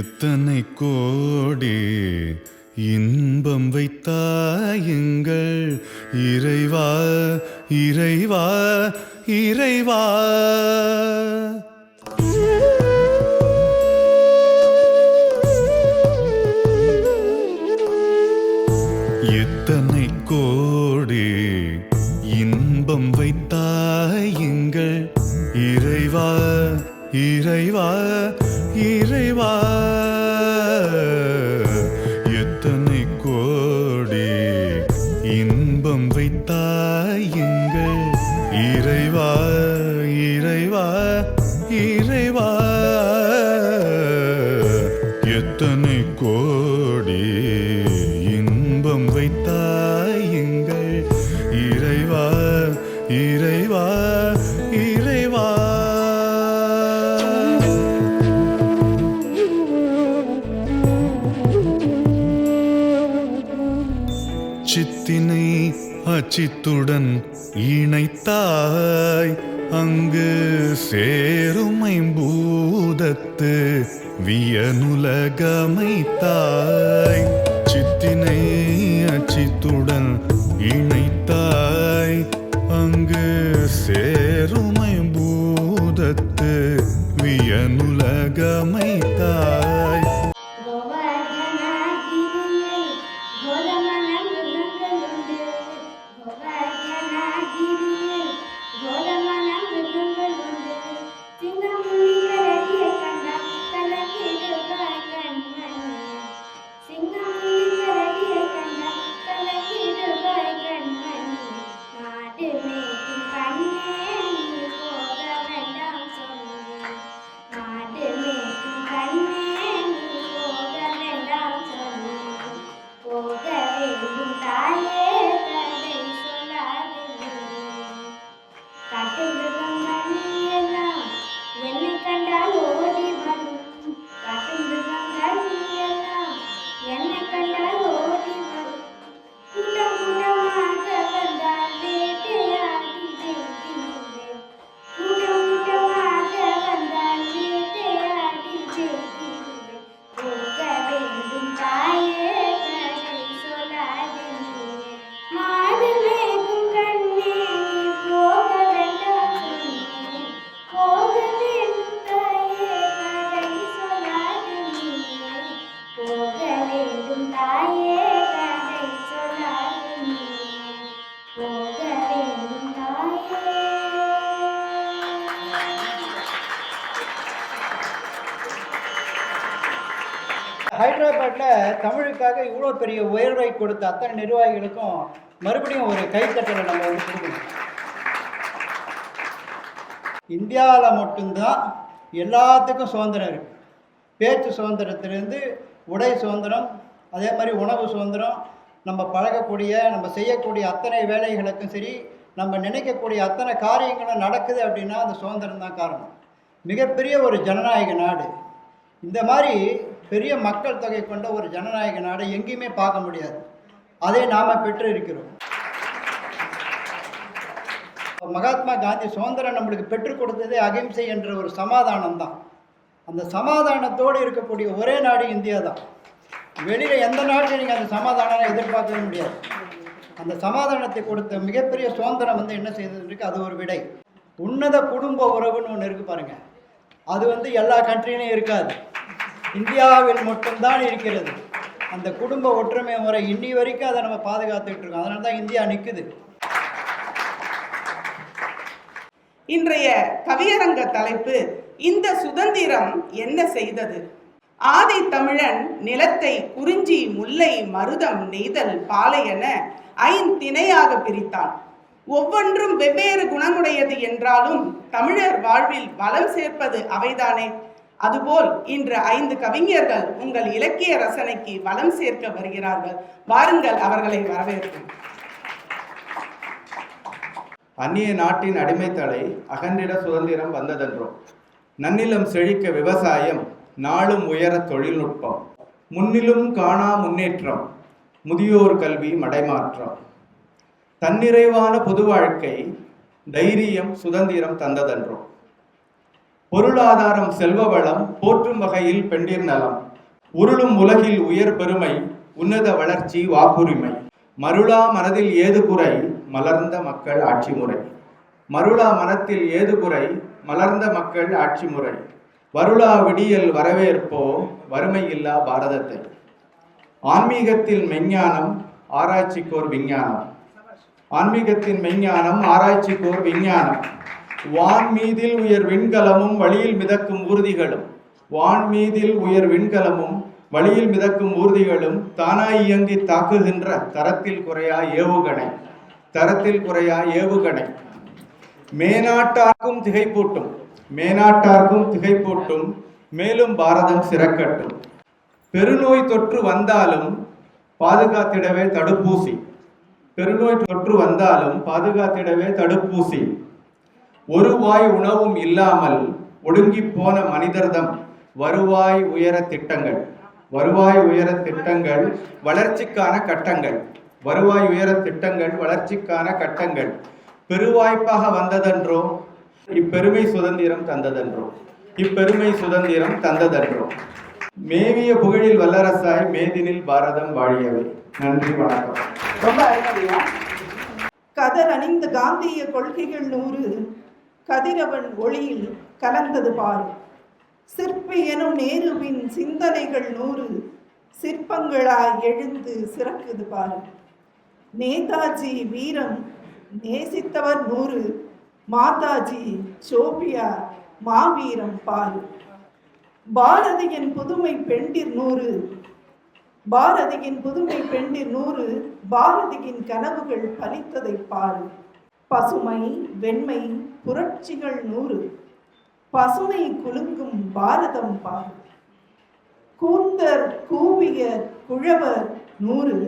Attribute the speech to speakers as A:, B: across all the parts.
A: எத்தனை கோடி இன்பம் வைத்தாயுங்கள் இறைவா இறைவா இறைவா? எத்தனை கோடி இன்பம் வைத்தாயுங்கள் இறைவா இறைவா இறைவா? அச்சித்துடன் இணைத்தாய். அங்கு
B: சே
C: ஹைதராபாத்தில் தமிழுக்காக இவ்வளோ பெரிய உயர்வை கொடுத்த அத்தனை நிர்வாகிகளுக்கும் மறுபடியும் ஒரு கைத்தட்டலை நம்ம வந்து கொடுக்கணும். இந்தியாவில் மட்டும்தான் எல்லாத்துக்கும் சுதந்திரம் இருக்குது பேச்சு சுதந்திரத்திலேருந்து உடை சுதந்திரம் அதே மாதிரி உணவு சுதந்திரம் நம்ம பழகக்கூடிய நம்ம செய்யக்கூடிய அத்தனை வேலைகளுக்கும் சரி நம்ம நினைக்கக்கூடிய அத்தனை காரியங்களும் நடக்குது அப்படின்னா அந்த சுதந்திரம் தான் காரணம். மிகப்பெரிய ஒரு ஜனநாயக நாடு. இந்த மாதிரி பெரிய மக்கள் தொகை கொண்ட ஒரு ஜனநாயக நாடை எங்கேயுமே பார்க்க முடியாது. அதை நாம் பெற்று இருக்கிறோம் மகாத்மா காந்தி சுதந்திரம் நம்மளுக்கு பெற்றுக் கொடுத்ததே அகிம்சை என்ற ஒரு சமாதானம் தான் அந்த சமாதானத்தோடு இருக்கக்கூடிய ஒரே நாடு இந்தியா தான் வெளியில் எந்த நாட்டிலும் நீங்கள் அந்த சமாதானம் எதிர்பார்க்கவே முடியாது. அந்த சமாதானத்தை கொடுத்த மிகப்பெரிய சுதந்திரம் வந்து என்ன செய்தது அது ஒரு விடை. உன்னத குடும்ப உறவுன்னு ஒன்று இருக்கு பாருங்க. அது வந்து எல்லா கண்ட்ரிலையும் இருக்காது. இந்தியாவில் மட்டும்தான் இருக்கிறது. அந்த குடும்ப ஒற்றுமை முறை இன்னி வரைக்கும் அதை நம்ம பாதுகாத்துக்கிட்டு இருக்கோம். அதனால தான் இந்தியா நிற்குது
D: இன்றைய கவியரங்க தலைப்பு இந்த சுதந்திரம் என்ன செய்தது? ஆதி தமிழன் நிலத்தை குறிஞ்சி முல்லை மருதம் நெய்தல் பாலை என ஐந்திணையாக பிரித்தான். ஒவ்வொன்றும் வெவ்வேறு குணமுடையது என்றாலும் தமிழர் வாழ்வில் வளம் சேர்ப்பது அவைதானே. அதுபோல் இன்று ஐந்து கவிஞர்கள் உங்கள் இலக்கிய ரசனைக்கு வளம் சேர்க்க வருகிறார்கள். வாருங்கள் அவர்களை வரவேற்கும்
E: அந்நிய நாட்டின் அடிமைத்தலை அகன்றிட சுதந்திரம் வந்ததென்றோ? நன்னிலம் செழிக்க விவசாயம் நாளும் உயர தொழில்நுட்பம். முன்னிலும் காணா முன்னேற்றம். முதியோர் கல்வி மடைமாற்றம். தன்னிறைவான பொது வாழ்க்கை தைரியம் சுதந்திரம் தந்ததன்றோ பொருளாதாரம் செல்வ வளம் போற்றும் வகையில் பெண்டிர் நலம். உருளும் உலகில் உயர் பெருமை உன்னத வளர்ச்சி வாக்குரிமை. மருளா மனதில் ஏது குறை மலர்ந்த மக்கள் ஆட்சி முறை. மருளா மனத்தில் ஏது குறை மலர்ந்த மக்கள் ஆட்சி முறை. வருளா விடியல் வரவேற்போ வறுமையில்லா பாரதத்தை. ஆன்மீகத்தில் மெஞ்ஞானம் ஆராய்ச்சிக்கோர் விஞ்ஞானம். ஆன்மீகத்தின் மெஞ்ஞானம் ஆராய்ச்சிக்கோர் விஞ்ஞானம். வான் மீதில் உயர் விண்கலமும் வழியில் மிதக்கும் ஊர்திகளும். வான் மீதில் உயர் விண்கலமும் வழியில் மிதக்கும் ஊர்திகளும் தானாய் இயங்கி தாக்குகின்ற தரத்தில் குறையா ஏவுகணை. தரத்தில் குறையா ஏவுகணை. மேனாட்டாக்கும் திகைப்பூட்டும். மேனாட்டார்க்கும் திகைப்பூட்டும் மேலும் பாரதம் சிறக்கட்டும். பெருநோய் தொற்று வந்தாலும் பாதுகாத்திடவே தடுப்பூசி. பெருநோய் தொற்று வந்தாலும் பாதுகாத்திடவே தடுப்பூசி. ஒரு வாய் உணவும் இல்லாமல் ஒடுங்கி போன மனிதர்தம் வருவாய் உயர திட்டங்கள். வருவாய் உயர திட்டங்கள் வளர்ச்சிக்கான கட்டங்கள். வருவாய் உயர திட்டங்கள் வளர்ச்சிக்கான கட்டங்கள். பெருவாய்ப்பாக வந்ததென்றோ இப்பெருமை சுதந்திரம் தந்ததென்றோ. இப்பெருமை சுதந்திரம் தந்ததென்றோ. மேவிய புகழில் வல்லரசாய் மேதினில் பாரதம் வாழியவை. நன்றி வணக்கம்.
F: ரொம்ப அருமையா. கதர் அணிந்த காந்திய கொள்கைகள் நூறு கதிரவன் ஒளியில் கலந்தது பாரு. சிற்பி எனும் நேருவின் சிந்தனைகள் நூறு சிற்பங்களாய் எழுந்து சிறக்குது பாரு. நேதாஜி வீரம் நேசித்தவர் நூறு மாதாஜி சோபியா மாவீரம் பாரு பாரதியின் புதுமை பெண்டிர் நூறு. பாரதியின் புதுமை பெண்டிர் நூறு பாரதியின் கனவுகள் பலித்ததை பாரு பசுமை வெண்மை புரட்சிகள் நூறு. பசுமை குலுங்கும் பாரதம் பாரு கூந்தர் கூவியர் குழவர் நூறு.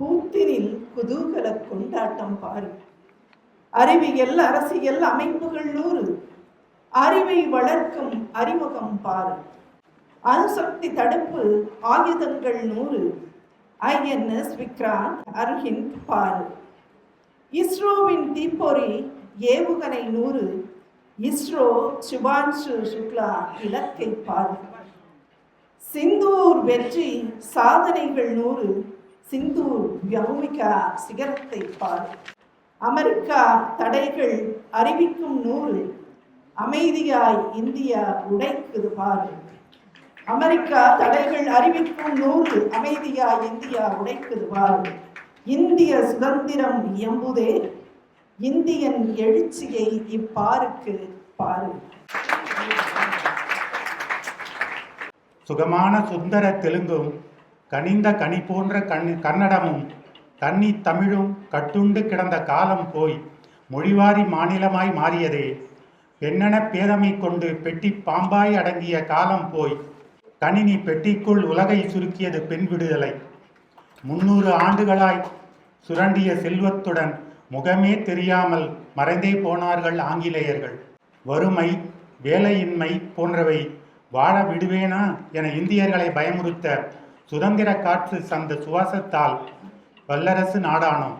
F: கூத்தினில் குதூகல கொண்டாட்டம் பாரு அறிவியல் அரசியல் அமைப்புகள் நூறு. அறிவை வளர்க்கும் அறிமுகம் பாரு. அணுசக்தி தடுப்பு ஆயுதங்கள் நூறு. ஐஎன்எஸ் விக்ராந்த் அர்ஹிந்த் பாரு. இஸ்ரோவின் தீப்பொறி ஏவுகணை நூறு. இஸ்ரோ சுபான்ஷு சுக்லா இலக்கை பாரு. சிந்தூர் வெற்றி சாதனைகள் நூறு. சிந்தூர் வியௌமிகா சிகரத்தை பாரு. அமெரிக்கா தடைகள் அறிவிக்கும் நூறு அமைதியாய் இந்தியா உடைக்குது பாரு. அமெரிக்கா தடைகள் அறிவிக்கும் நூறு அமைதியாய் இந்தியா உடைக்குது பாரு. இந்திய சுதந்திரம் எம்புதே இந்தியன் எழுச்சியை இப்பாருக்கு பாரு.
G: சுகமான சுந்தர தெலுங்கும் கனிந்த கனி போன்ற கண் கன்னடமும் கன்னி தமிழும் கட்டுண்டு கிடந்த காலம் போய் மொழிவாரி மாநிலமாய் மாறியதே. பெண்ணென பேதமை கொண்டு பெட்டி பாம்பாய் அடங்கிய காலம் போய் கணினி பெட்டிக்குள் உலகை சுருக்கியது பெண் விடுதலை. முன்னூறு ஆண்டுகளாய் சுரண்டிய செல்வத்துடன் முகமே தெரியாமல் மறைந்தே போனார்கள் ஆங்கிலேயர்கள். வறுமை வேலையின்மை போன்றவை வாழ விடுவேனா என இந்தியர்களை பயமுறுத்த சுதந்திர காற்று சந்த சுவாசத்தால் வல்லரசு நாடானோம்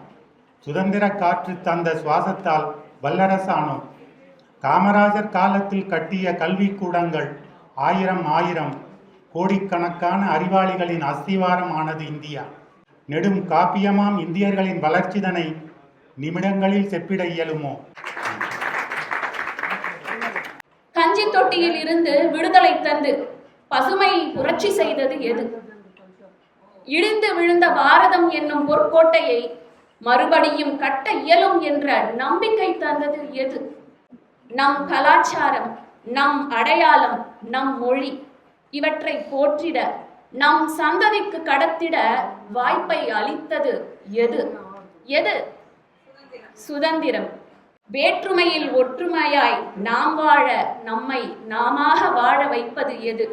G: சுதந்திர காற்று தந்த சுவாசத்தால் வல்லரசானோம் காமராஜர் காலத்தில் கட்டிய கல்விக்கூடங்கள் ஆயிரம் ஆயிரம் கோடிக்கணக்கான அறிவாளிகளின் அஸ்திவாரம் ஆனது இந்தியா. நெடும் காப்பியமாம் இந்தியர்களின் வளர்ச்சிதனை நிமிடங்களில் செப்பிட இயலுமோ?
H: கஞ்சி தொட்டியில் இருந்து விடுதலை தந்து பசுமை புரட்சி செய்தது எது? இடிந்து விழுந்த பாரதம் என்னும் பொற்கோட்டையை மறுபடியும் கட்ட இயலும் என்ற நம்பிக்கை தந்தது எது? நம் கலாச்சாரம் நம் அடையாளம் நம் மொழி இவற்றை போற்றிட நம் சந்ததிக்கு கடத்திட வாய்ப்பை அளித்தது எது? எது? சுதந்திரம். வேற்றுமையில் ஒற்றுமையாய் நாம் வாழ நம்மை நாமாக வாழ வைப்பது எது?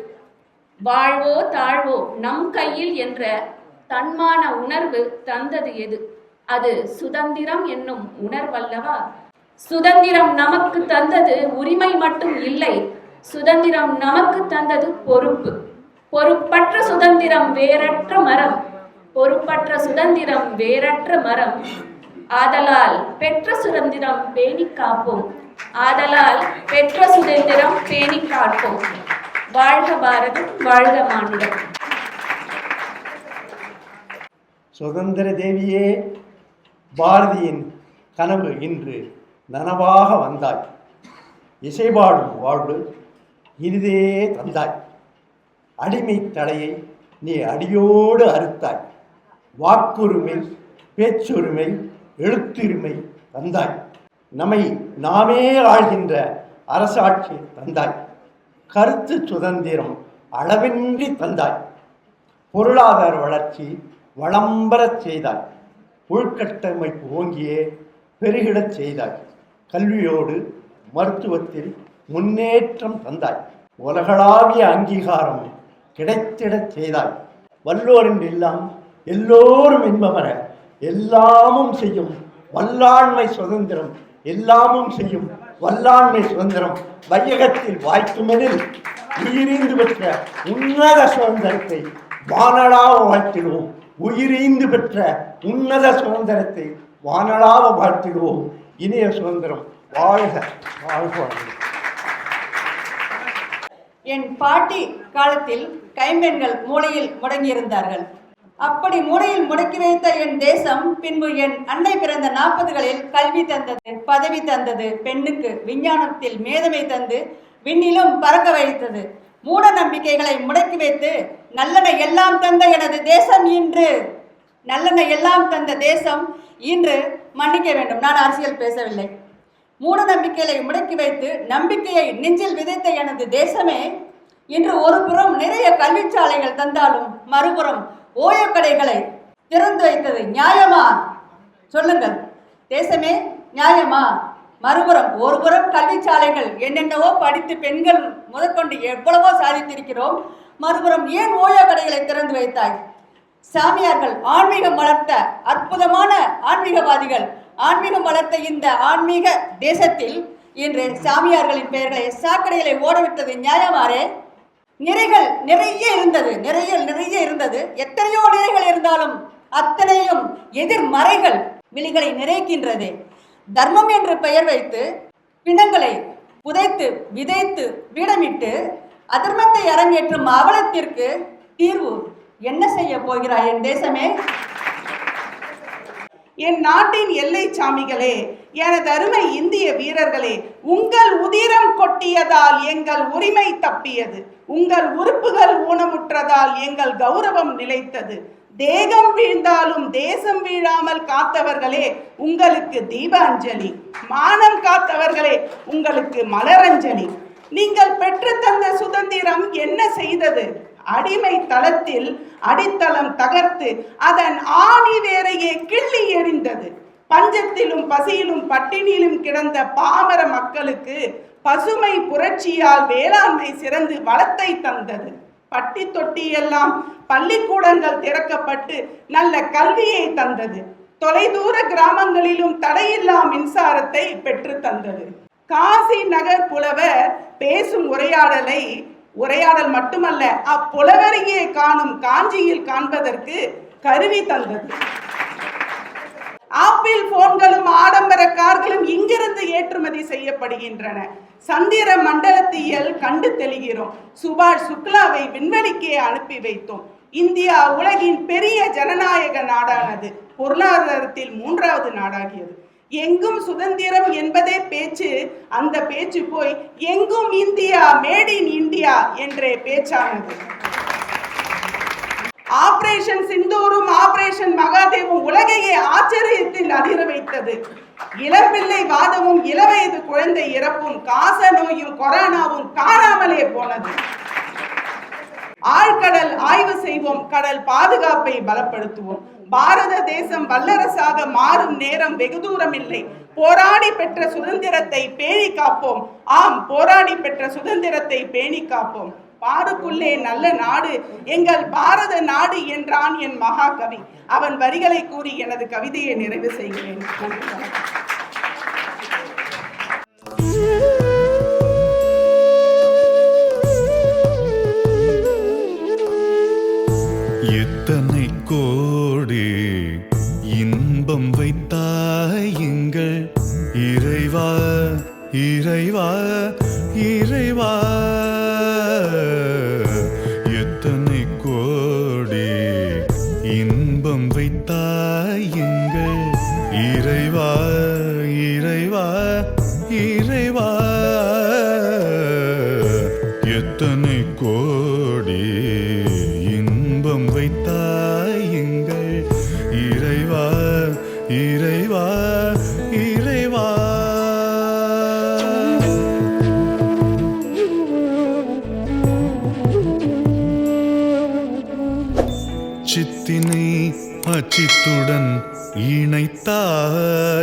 H: வாழ்வோ தாழ்வோ நம் கையில் என்ற தன்மான உணர்வு தந்தது எது? அது சுதந்திரம் என்னும் உணர்வல்லவா? சுதந்திரம் நமக்கு தந்தது உரிமை மட்டும் இல்லை. சுதந்திரம் நமக்கு தந்தது பொறுப்பு. பொறுப்பற்ற சுதந்திரம் வேறற்ற மரம். பொறுப்பற்ற சுதந்திரம் வேறற்ற மரம். ஆதலால் பெற்ற சுதந்திரம் பேணி காப்போம். ஆதலால் பெற்ற சுதந்திரம் பேணி காப்போம். வாழ்க பாரதம் வாழ்க மாநிலம்.
I: சுதந்திர தேவியே பாரதியின் கனவு இன்று நனவாக வந்தாய். இசைபாடும் வாழ்வு இனிதே தந்தாய். அடிமை தடையை நீ அடியோடு அறுத்தாய். வாக்குரிமை பேச்சுரிமை எழுத்துரிமை தந்தாய். நம்மை நாமே ஆழ்கின்ற அரசாட்சி தந்தாய். கருத்து சுதந்திரம் அளவின்றி தந்தாய். பொருளாதார வளர்ச்சி வளம்பரச் செய்தாய். உள்கட்டமைப்பு ஓங்கியே பெருகிடச் செய்தாய். கல்வியோடு மருத்துவத்தில் முன்னேற்றம் தந்தாய். உலகளாவிய அங்கீகாரம் கிடைத்திடச் செய்தாய். வல்லோரின் எல்லாம் எல்லோரும் இன்பமர எல்லாமும் செய்யும் வல்லாண்மை சுதந்திரம். எல்லாமும் செய்யும் வல்லாண்மை சுதந்திரம். வையகத்தில் வாய்க்குமெனில் உயிரிந்து பெற்ற உன்னத சுதந்திரத்தை வானலாக வாழ்த்திடுவோம். உயிரீந்து பெற்ற உன்னத சுதந்திரத்தை வானலாக வாழ்த்திடுவோம் இனிய சுதந்திரம் வாழ்க வாழ்க.
J: என் பாட்டி காலத்தில் கைம்பெண்கள் மூளையில் முடங்கியிருந்தார்கள். அப்படி மூளையில் முடக்கி வைத்த என் தேசம் பின்பு என் அன்னை பிறந்த நாற்பதுகளில் கல்வி தந்தது பதவி தந்தது பெண்ணுக்கு விஞ்ஞானத்தில் மேதமை தந்து விண்ணிலும் பறக்க வைத்தது. மூட நம்பிக்கைகளை முடக்கி வைத்து நல்லன எல்லாம் தந்த எனது தேசம் இன்று. நல்லன எல்லாம் தந்த தேசம் இன்று மன்னிக்க வேண்டும். நான் அரசியல் பேசவில்லை. மூட நம்பிக்கைகளை முடக்கி வைத்து நம்பிக்கையை நெஞ்சில் விதைத்த எனது தேசமே இன்று ஒரு புறம் நிறைய கல்விச்சாலைகள் தந்தாலும் மறுபுறம் ஓயக்கடைகளை திறந்து வைத்தது நியாயமா? சொல்லுங்கள். தேசமே நியாயமா? மறுபுறம் ஒருபுறம் கல்விச்சாலைகள் என்னென்னவோ படித்து பெண்கள் முதற்கொண்டு எவ்வளவோ சாதித்திருக்கிறோம். மறுபுறம் ஏன் ஓயக்கடைகளை திறந்து வைத்தாய்? சாமியார்கள் ஆன்மீகம் வளர்த்த அற்புதமான ஆன்மீகவாதிகள். ஆன்மீகம் வளர்த்த இந்த ஆன்மீக தேசத்தில் இன்று சாமியார்களின் பெயர்களை சாக்கடைகளை ஓடவிட்டது நியாயமாறே? நிறைகள் நிறைய இருந்தது நிறைய நிறைய இருந்தது. எத்தனையோ நிறைகள் இருந்தாலும் அத்தனையும் எதிர்மறைகள் விழிகளை நிறைக்கின்றது. தர்மம் என்று பெயர் வைத்து பிணங்களை புதைத்து விதைத்து வீடமிட்டு அதர்மத்தை அரங்கேற்றும் அவலத்திற்கு தீர்வு. என்ன செய்ய போகிறாய் என் தேசமே?
D: என் நாட்டின் எல்லை சாமிகளே எனது அருமை இந்திய வீரர்களே உங்கள் உதிரம் கொட்டியதால் எங்கள் உரிமை தப்பியது. உங்கள் உறுப்புகள் ஊனமுற்றதால் எங்கள் கௌரவம் நிலைத்தது. தேகம் வீழ்ந்தாலும் தேசம் வீழாமல் காத்தவர்களே உங்களுக்கு தீபாஞ்சலி. மானம் காத்தவர்களே உங்களுக்கு மலரஞ்சலி. நீங்கள் பெற்று தந்த சுதந்திரம் என்ன செய்தது? அடிமை தளத்தில் அடித்தளம் தகர்த்து அதன் ஆணி வேரையே கிள்ளி எறிந்தது. பஞ்சத்திலும் பசியிலும் பட்டினியிலும் கிடந்த பாமர மக்களுக்கு பசுமை புரட்சியால் வேளாண்மை சிறந்து வளத்தை தந்தது. பட்டி தொட்டி எல்லாம் பள்ளிக்கூடங்கள் திறக்கப்பட்டு நல்ல கல்வியை தந்தது. தொலைதூர கிராமங்களிலும் தடையில்லா மின்சாரத்தை பெற்று தந்தது. காசி நகர் புலவர் பேசும் உரையாடலை உரையாடல் மட்டுமல்ல அப்புலவரையே காணும் காஞ்சியில் காண்பதற்கு கருவி தந்தது. ஆப்பிள் போன்களும் ஆடம்பர கார்களும் இங்கிருந்து ஏற்றுமதி செய்யப்படுகின்றன. சந்திர மண்டலத்தியல் கண்டு தெளிகிறோம். சுபாஷ் சுக்லாவை விண்வெளிக்கே அனுப்பி வைத்தோம். இந்தியா உலகின் பெரிய ஜனநாயக நாடானது. பொருளாதாரத்தில் மூன்றாவது நாடாகியது. எங்கும் சுதந்திரம் என்பதே பேச்சு. அந்த பேச்சு போய் எங்கும் இந்தியா மேட் இன் இந்தியா என்ற பேச்சானது. ஆபரேஷன் சிந்தூரும் ஆபரேஷன் மகாதேவும் உலகையே ஆச்சரியத்தில் அதிர வைத்தது. இளம்பிள்ளை வாதமும் இளவயது குழந்தை இறப்பும் காச நோயும் கொரோனாவும் காணாமலே போனது. ஆழ்கடல் ஆய்வு செய்வோம் கடல் பாதுகாப்பை பலப்படுத்துவோம். பாரத தேசம் வல்லரசாக மாறும் நேரம் வெகு தூரம் இல்லை போராடி பெற்ற சுதந்திரத்தை பேணி காப்போம். ஆம் போராடி பெற்ற சுதந்திரத்தை பேணி காப்போம். பாருக்குள்ளே நல்ல நாடு எங்கள் பாரத நாடு என்றான் என் மகாகவி. அவன் வரிகளை கூறி எனது கவிதையை நிறைவு செய்கிறேன்.
A: காட்சித்துடன் இணைத்தார்